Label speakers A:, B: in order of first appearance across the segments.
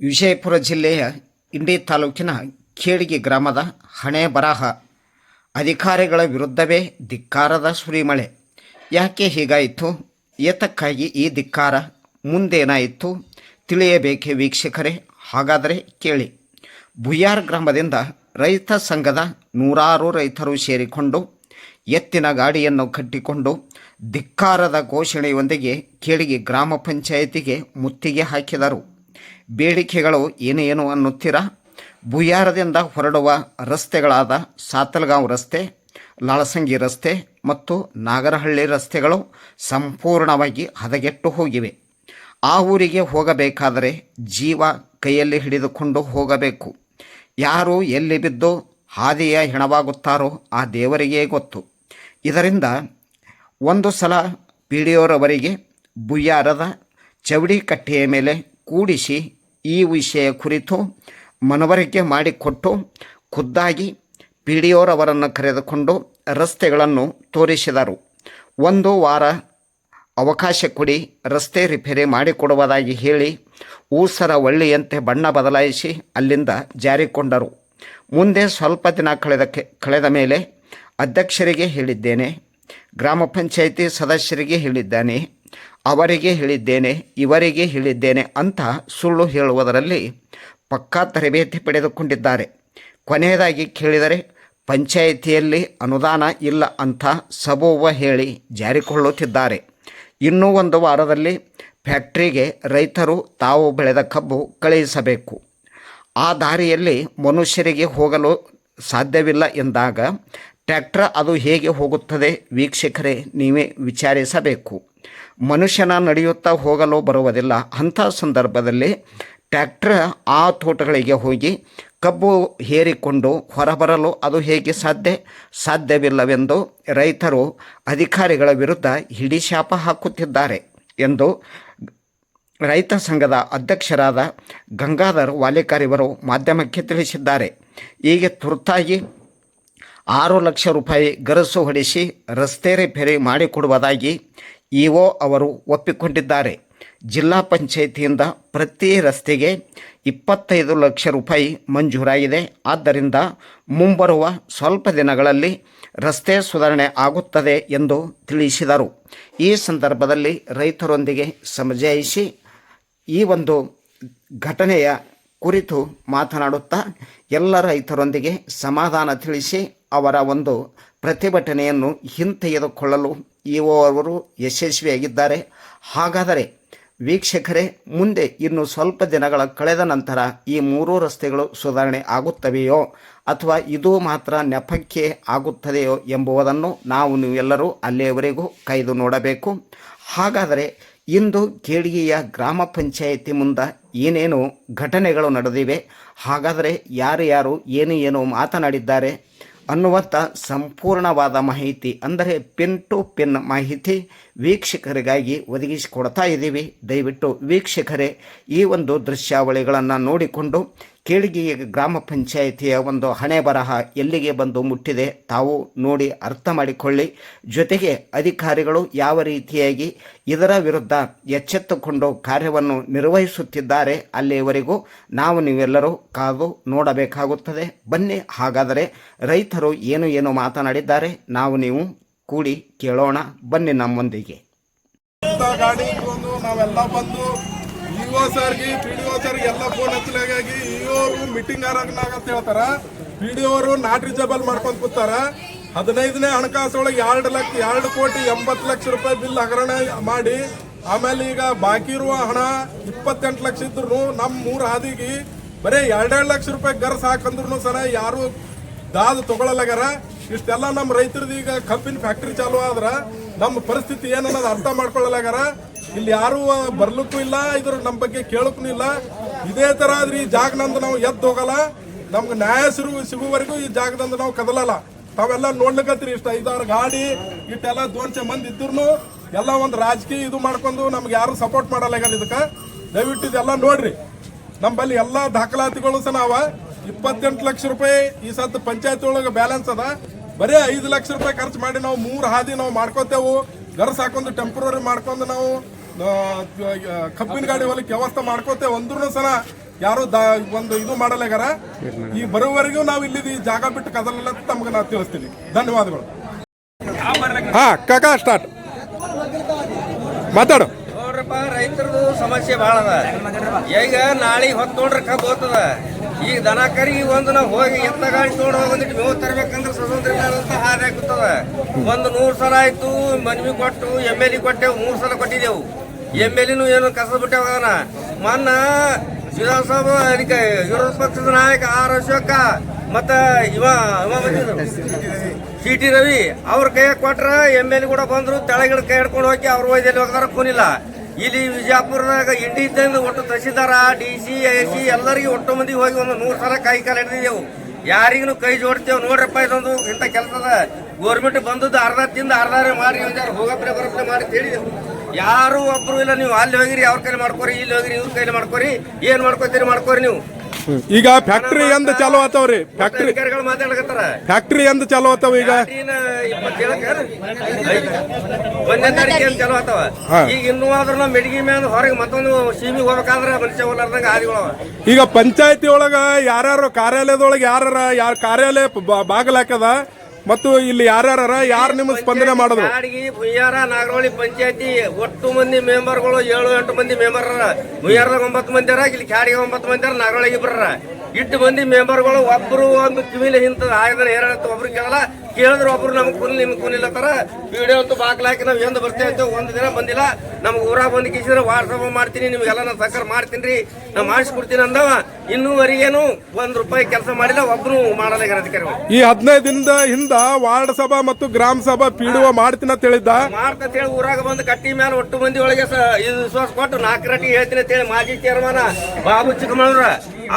A: ವಿಜಯಪುರ ಜಿಲ್ಲೆಯ ಇಂಡಿ ತಾಲೂಕಿನ ಖೇಡಿಗೆ ಗ್ರಾಮದ ಹಣೆ ಬರಹ. ಅಧಿಕಾರಿಗಳ ವಿರುದ್ಧವೇ ಧಿಕ್ಕಾರದ ಸುರಿಮಳೆ. ಯಾಕೆ ಹೀಗಾಯಿತು? ಏತಕ್ಕಾಗಿ ಈ ಧಿಕ್ಕಾರ ಮುಂದೇನಾಯಿತು? ತಿಳಿಯಬೇಕೆ ವೀಕ್ಷಕರೇ? ಹಾಗಾದರೆ ಕೇಳಿ. ಭುಯಾರ್ ಗ್ರಾಮದಿಂದ ರೈತ ಸಂಘದ ನೂರಾರು ರೈತರು ಸೇರಿಕೊಂಡು ಎತ್ತಿನ ಗಾಡಿಯನ್ನು ಕಟ್ಟಿಕೊಂಡು ಧಿಕ್ಕಾರದ ಘೋಷಣೆಯೊಂದಿಗೆ ಕೇಳಿಗೆ ಗ್ರಾಮ ಪಂಚಾಯಿತಿಗೆ ಮುತ್ತಿಗೆ ಹಾಕಿದರು. ಬೇಡಿಕೆಗಳು ಏನೇನು ಅನ್ನುತ್ತೀರಾ? ಭುಯಾರದಿಂದ ಹೊರಡುವ ರಸ್ತೆಗಳಾದ ಸಾತಲ್ಗಾಂವ್ ರಸ್ತೆ, ಲಾಳಸಂಗಿ ರಸ್ತೆ ಮತ್ತು ನಾಗರಹಳ್ಳಿ ರಸ್ತೆಗಳು ಸಂಪೂರ್ಣವಾಗಿ ಹದಗೆಟ್ಟು ಹೋಗಿವೆ. ಆ ಊರಿಗೆ ಹೋಗಬೇಕಾದರೆ ಜೀವ ಕೈಯಲ್ಲಿ ಹಿಡಿದುಕೊಂಡು ಹೋಗಬೇಕು. ಯಾರು ಎಲ್ಲಿ ಬಿದ್ದು ಹಾದಿಯ ಹೆಣವಾಗುತ್ತಾರೋ ಆ ದೇವರಿಗೇ ಗೊತ್ತು. ಇದರಿಂದ ಒಂದು ಸಲ ಪಿ ಡಿ ಒರವರಿಗೆ ಬುಯ್ಯಾರದ ಚವಡಿ ಕಟ್ಟೆಯ ಮೇಲೆ ಕೂಡಿಸಿ ಈ ವಿಷಯ ಕುರಿತು ಮನವರಿಕೆ ಮಾಡಿಕೊಟ್ಟು ಖುದ್ದಾಗಿ ಪಿ ಡಿ ಅವರನ್ನು ಕರೆದುಕೊಂಡು ರಸ್ತೆಗಳನ್ನು ತೋರಿಸಿದರು. ಒಂದು ವಾರ ಅವಕಾಶ ಕೊಡಿ, ರಸ್ತೆ ರಿಪೇರಿ ಮಾಡಿಕೊಡುವುದಾಗಿ ಹೇಳಿ ಊಸರ ಒಳ್ಳೆಯಂತೆ ಬಣ್ಣ ಬದಲಾಯಿಸಿ ಅಲ್ಲಿಂದ ಜಾರಿಕೊಂಡರು. ಮುಂದೆ ಸ್ವಲ್ಪ ದಿನ ಕಳೆದ ಕಳೆದ ಮೇಲೆ ಅಧ್ಯಕ್ಷರಿಗೆ ಹೇಳಿದ್ದೇನೆ. ಗ್ರಾಮ ಪಂಚಾಯಿತಿ ಸದಸ್ಯರಿಗೆ ಹೇಳಿದ್ದಾನೆ. ಅವರಿಗೆ ಹೇಳಿದ್ದೇನೆ, ಇವರಿಗೆ ಹೇಳಿದ್ದೇನೆ ಅಂತ ಸುಳ್ಳು ಹೇಳುವುದರಲ್ಲಿ ಪಕ್ಕಾ ತರಬೇತಿ ಪಡೆದುಕೊಂಡಿದ್ದಾರೆ. ಕೊನೆಯದಾಗಿ ಕೇಳಿದರೆ, ಪಂಚಾಯಿತಿಯಲ್ಲಿ ಅನುದಾನ ಇಲ್ಲ ಅಂತ ಸಬೋವ ಹೇಳಿ ಜಾರಿಕೊಳ್ಳುತ್ತಿದ್ದಾರೆ. ಇನ್ನೂ ಒಂದು ವಾರದಲ್ಲಿ ಫ್ಯಾಕ್ಟ್ರಿಗೆ ರೈತರು ತಾವು ಬೆಳೆದ ಕಬ್ಬು ಕಳುಹಿಸಬೇಕು. ಆ ದಾರಿಯಲ್ಲಿ ಮನುಷ್ಯರಿಗೆ ಹೋಗಲು ಸಾಧ್ಯವಿಲ್ಲ ಎಂದಾಗ ಟ್ರ್ಯಾಕ್ಟರ್ ಅದು ಹೇಗೆ ಹೋಗುತ್ತದೆ ವೀಕ್ಷಕರೇ, ನೀವೇ ವಿಚಾರಿಸಬೇಕು. ಮನುಷ್ಯನ ನಡೆಯುತ್ತಾ ಹೋಗಲು ಬರುವುದಿಲ್ಲ. ಅಂಥ ಸಂದರ್ಭದಲ್ಲಿ ಟ್ಯಾಕ್ಟ್ರ್ ಆ ತೋಟಗಳಿಗೆ ಹೋಗಿ ಕಬ್ಬು ಹೇರಿಕೊಂಡು ಹೊರಬರಲು ಅದು ಹೇಗೆ ಸಾಧ್ಯ? ಸಾಧ್ಯವಿಲ್ಲವೆಂದು ರೈತರು ಅಧಿಕಾರಿಗಳ ವಿರುದ್ಧ ಹಿಡಿಶಾಪ ಹಾಕುತ್ತಿದ್ದಾರೆ ಎಂದು ರೈತ ಸಂಘದ ಅಧ್ಯಕ್ಷರಾದ ಗಂಗಾಧರ್ ವಾಲೇಕರ್ ಇವರು ಮಾಧ್ಯಮಕ್ಕೆ ತಿಳಿಸಿದ್ದಾರೆ. ಹೀಗೆ ತುರ್ತಾಗಿ ಆರು ಲಕ್ಷ ರೂಪಾಯಿ ಗರಸು ಹೊಡಿಸಿ ರಸ್ತೆ ರಿಪೇರಿ ಮಾಡಿಕೊಡುವುದಾಗಿ ಇಒ ಅವರು ಒಪ್ಪಿಕೊಂಡಿದ್ದಾರೆ. ಜಿಲ್ಲಾ ಪಂಚಾಯಿತಿಯಿಂದ ಪ್ರತಿ ರಸ್ತೆಗೆ ಇಪ್ಪತ್ತೈದು ಲಕ್ಷ ರೂಪಾಯಿ ಮಂಜೂರಾಗಿದೆ. ಆದ್ದರಿಂದ ಮುಂಬರುವ ಸ್ವಲ್ಪ ದಿನಗಳಲ್ಲಿ ರಸ್ತೆ ಸುಧಾರಣೆ ಆಗುತ್ತದೆ ಎಂದು ತಿಳಿಸಿದರು. ಈ ಸಂದರ್ಭದಲ್ಲಿ ರೈತರೊಂದಿಗೆ ಸಮಜಾಯಿಸಿ ಈ ಒಂದು ಘಟನೆಯ ಕುರಿತು ಮಾತನಾಡುತ್ತಾ ಎಲ್ಲ ರೈತರೊಂದಿಗೆ ಸಮಾಧಾನ ತಿಳಿಸಿ ಅವರ ಒಂದು ಪ್ರತಿಭಟನೆಯನ್ನು ಹಿಂತೆಗೆದುಕೊಳ್ಳಲು ಇಒ ಅವರು ಯಶಸ್ವಿಯಾಗಿದ್ದಾರೆ. ಹಾಗಾದರೆ ವೀಕ್ಷಕರೇ, ಮುಂದೆ ಇನ್ನು ಸ್ವಲ್ಪ ದಿನಗಳ ಕಳೆದ ನಂತರ ಈ ಮೂರೂ ರಸ್ತೆಗಳು ಸುಧಾರಣೆ ಆಗುತ್ತವೆಯೋ ಅಥವಾ ಇದು ಮಾತ್ರ ನೆಪಕ್ಕೆ ಆಗುತ್ತದೆಯೋ ಎಂಬುದನ್ನು ನಾವು ನೀವೆಲ್ಲರೂ ಅಲ್ಲಿಯವರೆಗೂ ಕಾಯ್ದು ನೋಡಬೇಕು. ಹಾಗಾದರೆ ಇಂದು ಕೇಳಿಗೆಯ ಗ್ರಾಮ ಪಂಚಾಯಿತಿ ಮುಂದೆ ಏನೇನು ಘಟನೆಗಳು ನಡೆದಿವೆ? ಹಾಗಾದರೆ ಯಾರು ಯಾರು ಏನು ಏನು ಮಾತನಾಡಿದ್ದಾರೆ? ಅನ್ನುವಂಥ ಸಂಪೂರ್ಣವಾದ ಮಾಹಿತಿ, ಅಂದರೆ ಪಿನ್ ಟು ಪಿನ್ ಮಾಹಿತಿ ವೀಕ್ಷಕರಿಗಾಗಿ ಒದಗಿಸಿಕೊಡ್ತಾ ಇದ್ದೀವಿ ದಯವಿಟ್ಟು ವೀಕ್ಷಕರೇ, ಈ ಒಂದು ದೃಶ್ಯಾವಳಿಗಳನ್ನು ನೋಡಿಕೊಂಡು ಕೇಳಿಗೆ ಗ್ರಾಮ ಪಂಚಾಯಿತಿಯ ಒಂದು ಹಣೆ ಬರಹ ಎಲ್ಲಿಗೆ ಬಂದು ಮುಟ್ಟಿದೆ ತಾವು ನೋಡಿ ಅರ್ಥ ಮಾಡಿಕೊಳ್ಳಿ. ಜೊತೆಗೆ ಅಧಿಕಾರಿಗಳು ಯಾವ ರೀತಿಯಾಗಿ ಇದರ ವಿರುದ್ಧ ಎಚ್ಚೆತ್ತುಕೊಂಡು ಕಾರ್ಯವನ್ನು ನಿರ್ವಹಿಸುತ್ತಿದ್ದಾರೆ ಅಲ್ಲಿಯವರೆಗೂ ನಾವು ನೀವೆಲ್ಲರೂ ಕಾದು ನೋಡಬೇಕಾಗುತ್ತದೆ. ಬನ್ನಿ, ಹಾಗಾದರೆ ರೈತರು ಏನು ಏನು ಮಾತನಾಡಿದ್ದಾರೆ ನಾವು ನೀವು ಕೂಡಿ ಕೇಳೋಣ. ಬನ್ನಿ ನಮ್ಮೊಂದಿಗೆ.
B: ಇಒ ಸರ್ಗೆ ಪಿ ಡಿ ಒ ಸರ್ಗೆ ಎಲ್ಲ ಫೋನ್ ಹಚ್ಚಲಾಗಿ ಇವರು ಮೀಟಿಂಗ್ ಆರಾಗ್ನಾಗ ಅಂತ ಹೇಳ್ತಾರ. ಪಿ ಡಿ ಅವರು ನಾಟ್ ರಿಜಬಲ್ ಮಾಡ್ಕೊಂಡ್ ಕೂತಾರ. ಹದಿನೈದನೇ ಹಣಕಾಸೊಳಗೆ ಎರಡು ಲಕ್ಷ, ಎರಡು ಕೋಟಿ ಎಂಬತ್ತು ಲಕ್ಷ ರೂಪಾಯಿ ಬಿಲ್ ಹಗರಣ ಮಾಡಿ, ಆಮೇಲೆ ಈಗ ಬಾಕಿ ಇರುವ ಹಣ ಇಪ್ಪತ್ತೆಂಟು ಲಕ್ಷ ಇದ್ರು ನಮ್ಮ ಮೂರು ಹಾದಿಗೆ ಬರೀ ಎರಡೆರಡು ಲಕ್ಷ ರೂಪಾಯಿ ಗರ್ಸ್ ಹಾಕಂದ್ರು ಸರ ಯಾರು ದಾದು ತಗೊಳ್ಳಲಾಗ್ಯಾರ ಇಷ್ಟೆಲ್ಲ ನಮ್ಮ ರೈತರದ್ದು ಈಗ ಕಬ್ಬಿನ ಫ್ಯಾಕ್ಟ್ರಿ ಚಾಲು ಆದ್ರ ನಮ್ಮ ಪರಿಸ್ಥಿತಿ ಏನನ್ನೋದು ಅರ್ಥ ಮಾಡ್ಕೊಳ್ಳಲಾಗ್ಯಾರ ಇಲ್ಲಿ ಯಾರು ಬರ್ಲಿಕ್ಕೂ ಇಲ್ಲ, ಇದ್ರ ನಮ್ಮ ಬಗ್ಗೆ ಕೇಳಕ್ಕೂ ಇಲ್ಲ. ಇದೇ ತರ ಆದ್ರೆ ಈ ಜಾಗನಂದು ನಾವು ಎದ್ದು ಹೋಗಲ್ಲ. ನಮ್ಗೆ ನ್ಯಾಯ ಸಿಗು ಸಿಗುವವರೆಗೂ ಈ ಜಾಗದಂದು ನಾವು ಕದಲಲ್ಲ. ತಾವೆಲ್ಲ ನೋಡ್ಲಿಕ್ಕತ್ತೀರಿ ಇಷ್ಟ. ಐದಾರು ಗಾಡಿ, ಇಟ್ಟೆಲ್ಲ ದೋನ್ಸೆ ಮಂದಿ ಇದ್ರು ಎಲ್ಲ ಒಂದು ರಾಜಕೀಯ ಇದು ಮಾಡ್ಕೊಂಡು ನಮ್ಗೆ ಯಾರು ಸಪೋರ್ಟ್ ಮಾಡಲ್ಲ ಇದಕ್ಕೆ. ದಯವಿಟ್ಟು ಇದೆಲ್ಲ ನೋಡ್ರಿ. ನಮ್ಮಲ್ಲಿ ಎಲ್ಲಾ ದಾಖಲಾತಿಗಳು ಸಹ ನಾವ. ಇಪ್ಪತ್ತೆಂಟು ಲಕ್ಷ ರೂಪಾಯಿ ಈ ಸತ್ ಪಂಚಾಯತ್ ಒಳಗೆ ಬ್ಯಾಲೆನ್ಸ್ ಅದ. ಬರೀ ಐದು ಲಕ್ಷ ರೂಪಾಯಿ ಖರ್ಚು ಮಾಡಿ ನಾವು ಮೂರು ಹಾದಿ ನಾವು ಮಾಡ್ಕೋತೇವು. ಗರ್ಸ್ ಹಾಕೊಂಡು ಟೆಂಪ್ರವರಿ ಮಾಡ್ಕೊಂಡು ನಾವು ಕಬ್ಬಿನ ಗಾಡಿ ಹೊಲಕ್ಕೆ ವ್ಯವಸ್ಥೆ ಮಾಡ್ಕೋತೇವೆ ಅಂದ್ರೂ ಸಲ. ಯಾರು ದ ಒಂದು ಇದು ಮಾಡಲಾಗಾರ ಈ ಬರೋವರೆಗೂ ನಾವು ಇಲ್ಲಿ ಜಾಗ ಬಿಟ್ಟು ಕದಲಲ್ಲ ತಮ್ಗೆ ನಾವು ತಿಳಿಸ್ತೀವಿ ಧನ್ಯವಾದಗಳು. ಹಾ ಕಾಕಾ ಸ್ಟಾರ್ಟ್ ಮಾತಾಡು.
C: ನೋಡ್ರಪ್ಪ ರೈತರದು ಸಮಸ್ಯೆ ಭಾಳ ಅದ. ಈಗ ನಾಳೆ ಹೊತ್ತು ನೋಡ್ರಿ ಕಬ್ಬು ಹೋಗ್ತದ. ಈಗ ದನ ಕರಿ ಒಂದು ನಾವು ಹೋಗಿ ಎತ್ತ ಗಾಡಿ ತೊಗೊಂಡು ಹೋಗಿಟ್ಟು ಮೇವು ತರಬೇಕಂದ್ರೆ ಸ್ವತಂತ್ರ ಅಂತ ಹಾದಿ ಆಗುತ್ತದ ಒಂದು ನೂರು ಸಲ ಆಯ್ತು ಮನವಿ ಕೊಟ್ಟು ಎಂ ಎಲ್ ಎ ಕೊಟ್ಟೆವು ಮೂರು ಸಲ ಕೊಟ್ಟಿದ್ದೆವು. ಎಂ ಎಲ್ ಎನು ಏನು ಕಸ ಬಿಟ್ಟೆ ಅದನ್ನ ಮೊನ್ನ ವಿಧಾನಸಭಾ ಅದಕ್ಕೆ ವಿರೋಧ ಪಕ್ಷದ ನಾಯಕ ಆರ್ ಅಶೋಕ ಮತ್ತ ಇವ ಸಿ ಟಿ ರವಿ ಅವ್ರ ಕೈ ಕೊಟ್ರ ಎಂ ಎಲ್ ಕೂಡ ಬಂದ್ರು ತೆಳಗಿಡ ಕೈ ಹಿಡ್ಕೊಂಡು ಹೋಗಿ ಅವ್ರ ವೈದ್ಯಲ್ಲಿ ಹೋಗ್ತಾರ ಕೂನಿಲ್ಲ ಇಲ್ಲಿ ವಿಜಯಪುರದಾಗ ಇಂಡಿ ಇದ್ದಂದು ಒಟ್ಟು ತಹಸೀಲ್ದಾರ ಡಿ ಸಿ, ಎ ಸಿ ಎಲ್ಲರಿಗೂ ಒಟ್ಟು ಮಂದಿ ಹೋಗಿ ಒಂದು ನೂರು ಸಲ ಕೈ ಕಾಲು ಹಿಡಿದಿದ್ದೆವು. ಯಾರಿಗೂ ಕೈ ಜೋಡ್ತೇವೆ ನೋಡ್ರಪ್ಪ ಇದೊಂದು ಇಂಥ ಕೆಲಸದ. ಗೋರ್ಮೆಂಟ್ ಬಂದದ್ದು ಅರ್ಧ ತಿಂದು ಅರ್ಧ ಮಾಡಿ ಹೋಗಪ್ಪ ಬರಪ್ರೆ ಮಾಡಿ ಹೇಳಿದೆವು ಯಾರು ಒಬ್ರು ಇಲ್ಲ ನೀವು ಅಲ್ಲಿ ಹೋಗಿರಿ ಅವ್ರ ಕೈಲಿ ಮಾಡ್ಕೋರಿ ಇಲ್ಲಿ ಹೋಗಿರಿ ಇವ್ರ ಕೈಲಿ ಮಾಡ್ಕೋರಿ ಏನ್ ಮಾಡ್ಕೋತೀರಿ ಮಾಡ್ಕೋರಿ ನೀವು.
B: ಈಗ ಫ್ಯಾಕ್ಟ್ರಿ ಎಂದ ಚಾಲು ಆತಾವ್ರಿ. ಫ್ಯಾಕ್ಟ್ರಿ
C: ಅಧಿಕಾರಿಗಳು ಮಾತಾಡಕತ್ತಾರ.
B: ಫ್ಯಾಕ್ಟ್ರಿ ಎಂದ ಚಾಲು ಆತಾವ ಈಗ.
C: ಒಂದನೇ ತಾರೀಕು ಚಲೋ ಆತವ. ಈಗ ಇನ್ನೂ ಆದ್ರೂ ನಾವು ಮೆಡಿಗೆ ಮೇಲೆ ಹೊರಗೆ ಮತ್ತೊಂದು ಸೀಮಿ ಹೋಗ್ಬೇಕಾದ್ರೆ ಮನುಷ್ಯ ಹೋಗ್ಲಾರ್ದಂಗ ಆದಿಗಳವ
B: ಈಗ ಪಂಚಾಯತಿ ಒಳಗ ಯಾರ್ಯಾರು ಕಾರ್ಯಾಲಯದೊಳಗೆ ಯಾರ ಯಾರ ಕಾರ್ಯಾಲಯ ಬಾಗಲಾಕದ ಮತ್ತು ಇಲ್ಲಿ ಯಾರ್ಯಾರ ಯಾರು ನಿಮ್ಗೆ ಸ್ಪಂದನೆ ಮಾಡಿದ್ರು?
C: ಕಾಡಿಗೆ ಭುಯ್ಯಾರ ನಾಗರೋಳಿ ಪಂಚಾಯತಿ ಒಟ್ಟು ಮಂದಿ ಮೆಂಬರ್ಗಳು ಏಳು ಎಂಟು ಮಂದಿ ಮೆಂಬರ್ ಭುಯ್ಯಾರದಾಗ ಒಂಬತ್ತು ಮಂದಿ ಅರ ಇಲ್ಲಿ ಕಾಡಿಗೆ ಒಂಬತ್ತು ಮಂದಿ ಅರ ನಾಗರಹೊಳಿಗೆ ಇಬ್ಬರ ಇಟ್ಟು ಮಂದಿ ಮೆಂಬರ್ಗಳು ಒಬ್ಬರು ಒಂದು ಕಿವಿಲಿ ಹಿಂತದ ಆಗದ ಏರಾಡತ್ತ ಒಬ್ರು ಕೇಳಲ್ಲ. ಕೇಳಿದ್ರೆ ಒಬ್ರು ನಮ್ಗೆ ಕುನ್ ನಿಮ್ಗೆ ತರ ವಿಡಿಯೋ ಅಂತೂ ಬಾಗ್ಲಾಕಿ ನಾವು ಎಂದು ಬರ್ತೇವೆ ಅಂತ ಒಂದು ದಿನ ಬಂದಿಲ್ಲ. ನಮ್ಗೆ ಊರಾಗ ಬಂದು ಕಿಸಿದ್ರೆ ವಾಟ್ಸಪ್ ಮಾಡ್ತೀನಿ ನಿಮ್ಗೆಲ್ಲ ನಾನು ಸಕ್ಕರ್ ಮಾಡ್ತೀನಿ ರೀ ನಾ ಮಾಡಿಸ್ಕೊಡ್ತೀನಿ ಅಂದವ. ಇನ್ನೂವರೆಗೇನು ಒಂದ್ ರೂಪಾಯಿ ಕೆಲಸ ಮಾಡಿಲ್ಲ ಒಬ್ರು ಮಾಡಲ್ಲ ಅಧಿಕಾರಿ
B: ಈ ಹದಿನೈದು ದಿನದ ಹಿಂದ ವಾರ್ಡ್ ಸಭಾ ಮತ್ತು ಗ್ರಾಮ ಸಭಾ ಪೀಡುವ ಮಾಡ್ತೀನಿ ಅಂತ ಹೇಳಿದ್ದ?
C: ಮಾಡ್ತಾ ಹೇಳಿ ಊರಾಗ ಬಂದು ಕಟ್ಟಿ ಮೇಲೆ ಒಟ್ಟು ಮಂದಿ ಒಳಗೆ ಇದು ವಿಶ್ವಾಸ ಕೊಟ್ಟು ನಾಲ್ಕು ರಟ್ಟಿ ಹೇಳ್ತೀನಿ ಅಂತ ಹೇಳಿ ಮಾಜಿ ಚೇರ್ಮನ್ ಬಾಬು ಚಿಕ್ಕಮಗಳೂರ.